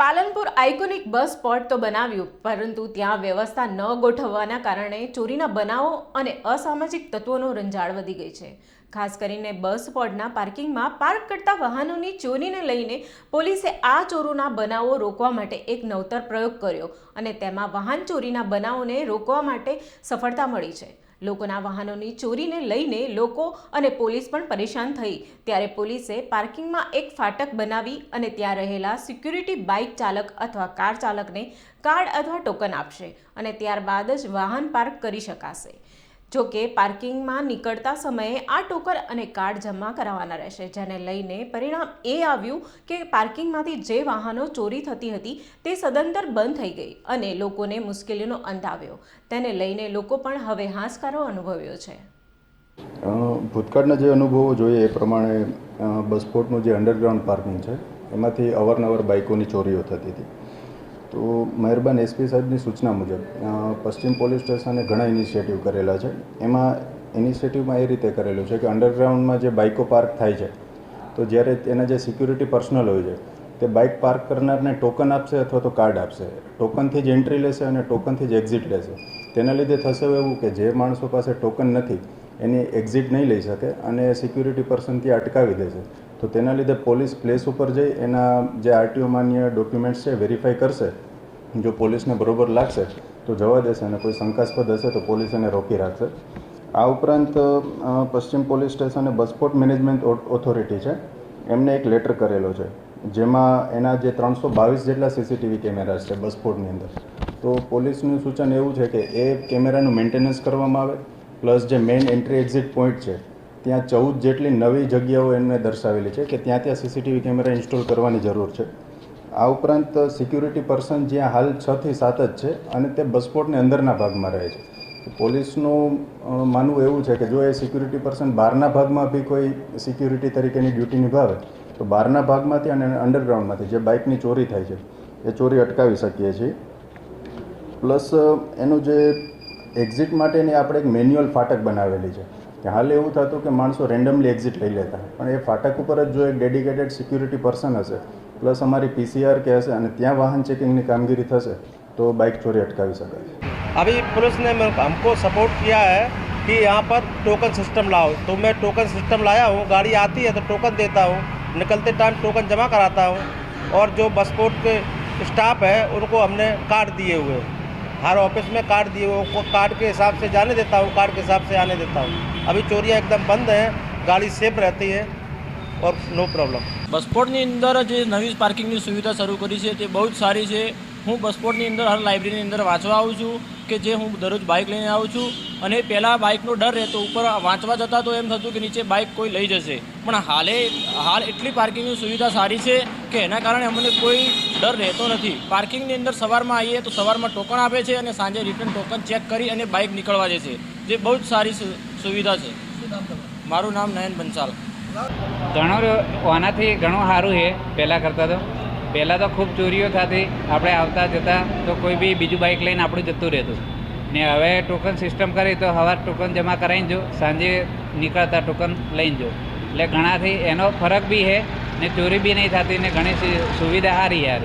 Palanpur iconic બસ spot તો બનાવ્યું, પરંતુ ત્યાં વ્યવસ્થા ન ગોઠવવાના કારણે ચોરીના બનાવો અને અસામાજિક તત્વોનો રંજાડ વધી ગઈ છે. ખાસ કરીને બસ સ્પોટના પાર્કિંગમાં પાર્ક કરતા વાહનોની ચોરીને લઈને પોલીસે આ ચોરોના બનાવો રોકવા માટે એક નવતર પ્રયોગ કર્યો અને તેમાં વાહન ચોરીના બનાવોને રોકવા માટે સફળતા મળી છે. લોકોના વાહનોની ચોરીને લઈને લોકો અને પોલીસ પણ પરેશાન થઈ. ત્યારે પોલીસે પાર્કિંગમાં એક ફાટક બનાવી અને ત્યાં રહેલા સિક્યુરિટી બાઇક ચાલક અથવા કાર ચાલકને કાર્ડ અથવા ટોકન આપશે અને ત્યારબાદ જ વાહન પાર્ક કરી શકાશે. જો કે પાર્કિંગમાં નીકળતા સમયે આ ટોકર અને કાર્ડ જમા કરાવવાના રહેશે, જેને લઈને પરિણામ એ આવ્યું કે પાર્કિંગમાંથી જે વાહનો ચોરી થતી હતી તે સદંતર બંધ થઈ ગઈ અને લોકોને મુશ્કેલીનો અંત આવ્યો. તેને લઈને લોકો પણ હવે હાશકારો અનુભવ્યો છે. ભૂતકાળના જે અનુભવો જોઈએ એ પ્રમાણે બસપોર્ટનું જે અંડરગ્રાઉન્ડ પાર્કિંગ છે, એમાંથી અવારનવાર બાઇકોની ચોરીઓ થતી હતી. તો મહેરબાન એસપી સાહેબની સૂચના મુજબ પશ્ચિમ પોલીસ સ્ટેશને ઘણા ઇનિશિયેટિવ કરેલા છે. એમાં ઇનિશિયેટિવમાં એ રીતે કરેલું છે કે અંડરગ્રાઉન્ડમાં જે બાઇકો પાર્ક થાય છે, તો જ્યારે એના જે સિક્યુરિટી પર્સનલ હોય છે, તે બાઇક પાર્ક કરનારને ટોકન આપશે અથવા તો કાર્ડ આપશે. ટોકનથી જ એન્ટ્રી લેશે અને ટોકનથી જ એક્ઝિટ લેશે. તેના લીધે થશે એવું કે જે માણસો પાસે ટોકન નથી એની એક્ઝિટ નહીં લઈ શકે અને સિક્યુરિટી પર્સનથી અટકાવી અટકાવી દેશે તો તેના લીધે પોલીસ પ્લેસ ઉપર જઈ એના જે આરટીઓ માન્ય ડોક્યુમેન્ટ્સ છે વેરીફાઈ કરશે. જો પોલીસને બરોબર લાગશે, તો જવા દેશે અને કોઈ શંકાસ્પદ હશે તો પોલીસ એને રોકી રાખશે. આ ઉપરાંત પશ્ચિમ પોલીસ સ્ટેશને બસપોર્ટ મેનેજમેન્ટ ઓથોરિટી છે. એમને એક લેટર કરેલો છે, જેમાં એના જે ત્રણસો બાવીસ જેટલા સીસીટીવી કેમેરાસ છે બસપોર્ટની અંદર. તો પોલીસનું સૂચન એવું છે કે એ કેમેરાનું મેન્ટેનન્સ કરવામાં આવે પ્લસ જે મેઇન એન્ટ્રી એક્ઝિટ પોઈન્ટ છે, ત્યાં ચૌદ જેટલી નવી જગ્યાઓ એમને દર્શાવેલી છે કે ત્યાં ત્યાં સીસીટીવી કેમેરા ઇન્સ્ટોલ કરવાની જરૂર છે. આ ઉપરાંત સિક્યુરિટી પર્સન જ્યાં હાલ છ થી સાત જ છે અને તે બસપોર્ટની અંદરના ભાગમાં રહે છે. પોલીસનું માનવું એવું છે કે જો એ સિક્યુરિટી પર્સન બહારના ભાગમાં બી કોઈ સિક્યુરિટી તરીકેની ડ્યુટી નિભાવે, તો બહારના ભાગમાંથી અને અંડરગ્રાઉન્ડમાંથી જે બાઇકની ચોરી થાય છે, એ ચોરી અટકાવી શકીએ છીએ. પ્લસ એનું જે એક્ઝિટ માટેની આપણે એક મેન્યુઅલ ફાટક બનાવેલી છે કે હાલ એવું થતું કે માણસો રેન્ડમલી એક્ઝિટ લઈ લેતા પણ એ ફાટક ઉપર જ જો એક ડેડિકેટેડ સિક્યુરિટી પર્સન હશે પ્લસ અમારી પીસીઆર કે હશે અને ત્યાં વાહન ચેકિંગની કામગીરી થશે તો બાઇક ચોરી અટકાવી શકાય अभी पुलिस ने मेरे को- हमको सपोर्ट किया है कि यहाँ पर टोकन सिस्टम लाओ तो मैं टोकन सिस्टम लाया हूँ गाड़ी आती है तो टोकन देता हूँ निकलते टाइम टोकन जमा कराता हूँ और जो बस पोर्ट के स्टाफ है उनको हमने कार्ड दिए हुए हैं। हर ऑफिस में कार्ड दिए हुए हैं। उनको कार्ड के हिसाब से जाने देता हूँ कार्ड के हिसाब से आने देता हूँ अभी चोरियाँ एकदम बंद हैं गाड़ी सेफ रहती है और नो प्रॉब्लम બસપોર્ટની અંદર જે નવી પાર્કિંગની સુવિધા શરૂ કરી છે તે બહુ જ સારી છે હું બસપોર્ટની અંદર હર લાઇબ્રેરીની અંદર વાંચવા આવું છું કે જે હું દરરોજ બાઇક લઈને આવું છું અને પહેલાં બાઇકનો ડર રહેતો ઉપર વાંચવા જતા તો એમ થતું કે નીચે બાઇક કોઈ લઈ જશે. પણ હાલે હાલ એટલી પાર્કિંગની સુવિધા સારી છે કે એના કારણે અમને કોઈ ડર રહેતો નથી. પાર્કિંગની અંદર સવારમાં આવીએ તો સવારમાં ટોકન આપે છે અને સાંજે રિટર્ન ટોકન ચેક કરી અને બાઇક નીકળવા દે છે. જે બહુ જ સારી સુ- સુવિધા છે. મારું નામ નયન બંસાલ. ઘણું આનાથી ઘણું સારું છે પહેલાં કરતાં તો. પહેલાં તો ખૂબ ચોરીઓ થતી આપણે આવતા જતા તો કોઈ બી બીજું બાઇક લઈને આપણું જતું રહેતું. ને હવે ટોકન સિસ્ટમ કરી તો સવાર ટોકન જમા કરાવીને જો, સાંજે નીકળતા ટોકન લઈને જો. એટલે ઘણાથી એનો ફરક બી છે ને ચોરી બી નહીં થતી ને ઘણી સુવિધા સારી યાર.